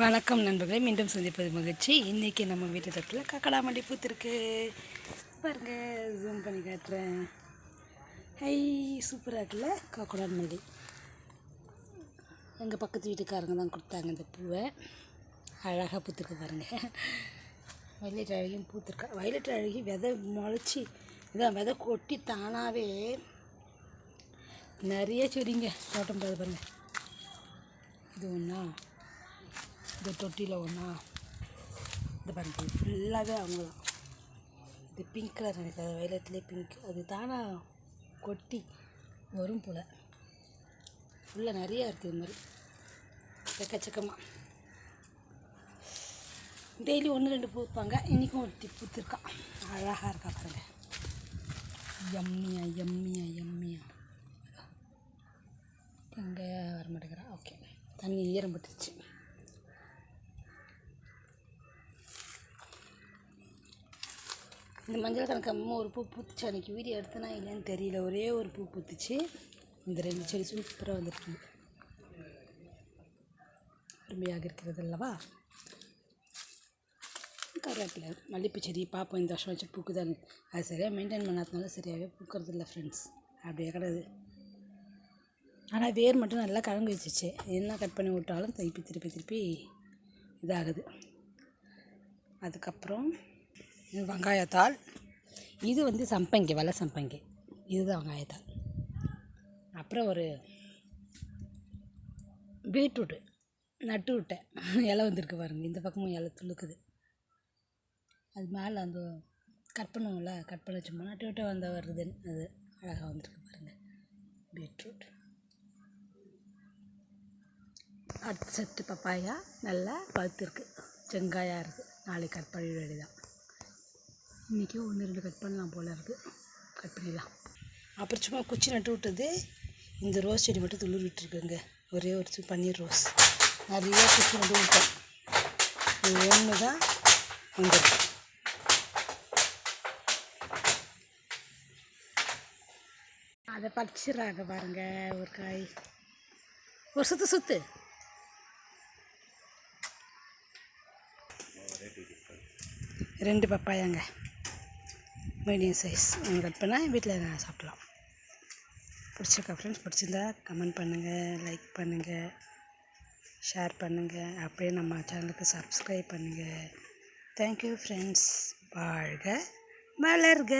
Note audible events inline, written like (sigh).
வணக்கம் நண்பர்களே மீண்டும் சந்திப்பது மகிழ்ச்சி. இன்றைக்கி நம்ம வீட்டு தட்டில் கக்கடா மல்லி பூத்திருக்கு. பாருங்கள் ஜூம் பண்ணி காட்டுறேன். ஹை சூப்பராக இருக்குல்ல கக்கடா மல்லி. எங்கள் பக்கத்து வீட்டுக்காரங்க தான் கொடுத்தாங்க இந்த பூவை. அழகாக பூத்திருக்கு பாருங்கள் வயலட் அழகியும் பூத்திருக்கா. வயலட் அழகி விதை முளைச்சி இதான் விதை கொட்டி தானாகவே நிறைய செடிங்க. தோட்டம் போது பாருங்கள் இது ஒன்றா இந்த தொட்டியில் ஒன்றா இந்த பாருங்க ஃபுல்லாகவே அவங்க தான் இது பிங்க் கலர் எனக்கு அது வயலட்லேயே பிங்க் அது தானா கொட்டி வரும் போல். ஃபுல்லாக நிறையா இருக்குது இது மாதிரி. எக்கச்சக்கமாக டெய்லி ஒன்று ரெண்டு பூ வைப்பாங்க இன்றைக்கும் ஒருத்தி பூத்துருக்கா அழகாக இருக்கா பாருங்க. எம்மியா எம்மியா எம்மியா எங்கே வர மாட்டேங்கிறா. ஓகே தண்ணி ஈரம் பட்டுருச்சு. இந்த மஞ்சள் கணக்கு ஒரு பூ பூத்துச்சு. அன்றைக்கி வீடியோ எடுத்தனா இல்லைன்னு தெரியல. ஒரே ஒரு பூ பூத்துச்சு. இந்த ரெண்டு செடி சூப்பராக வந்துருக்கு. அருமையாக இருக்கிறது அல்லவா? கருவேப்பிலை மல்லிப்பூ செடி பார்ப்போம். இந்த வருஷம் வச்சு பூக்குதான்னு அது சரியாக மெயின்டைன் பண்ணாதனால சரியாகவே பூக்கிறது இல்லை ஃப்ரெண்ட்ஸ் அப்படியே கிடையாது ஆனால் வேர் மட்டும் நல்லா கலங்கு வச்சிச்சு. என்ன கட் பண்ணி விட்டாலும் திருப்பி திருப்பி திருப்பி இதாகுது. அதுக்கப்புறம் வெங்காயத்தாள். இது வந்து சம்பங்கி வெள்ளை சம்பங்கி. இதுதான் வெங்காயத்தாள். அப்புறம் ஒரு பீட்ரூட்டு நட்டு விட்டேன் (laughs) இலை வந்திருக்கு பாருங்க. இந்த பக்கமும் இலை துளுக்குது. அது மேலே அந்த கட் பண்ணுவோம்ல கட் பண்ண சும்மா நட்டு விட்டு வந்த வருதுன்னு அது அழகாக வந்திருக்கு பாருங்கள் பீட்ரூட். அடுத்த செட்டு பப்பாயா நல்லா பழுத்துருக்கு. செங்காயாக இருக்குது நாளைக்கு கட் பண்ணி வேண்டியதான் இன்றைக்கி ஒன்று ரெண்டு கட் பண்ணலாம் போல் இருக்குது கட் பண்ணிடலாம். அப்புறம் சும்மா குச்சி நட்டு விட்டது. இந்த ரோஸ் செடி மட்டும் துளிர் விட்டுருக்குங்க. ஒரே ஒரு பன்னீர் ரோஸ். நிறைய குச்சி நட்டு விட்டேன். இது ஒன்று. தான் வந்துருக்கு அதை பறிச்சிடுறாங்க பாருங்க ஒரு காய். ஒரு சுத்து சுத்து. ரெண்டு பப்பாயாங்க. மீடியம் சைஸ் கட் பண்ணால் வீட்டில் நான் சாப்பிட்லாம். பிடிச்சிருக்கா ஃப்ரெண்ட்ஸ் பிடிச்சிருந்தா கமெண்ட் பண்ணுங்கள் லைக் பண்ணுங்கள் ஷேர் பண்ணுங்கள் அப்படியே நம்ம சேனலுக்கு சப்ஸ்கிரைப் பண்ணுங்கள் தேங்க்யூ ஃப்ரெண்ட்ஸ் வாழ்க வளர்க.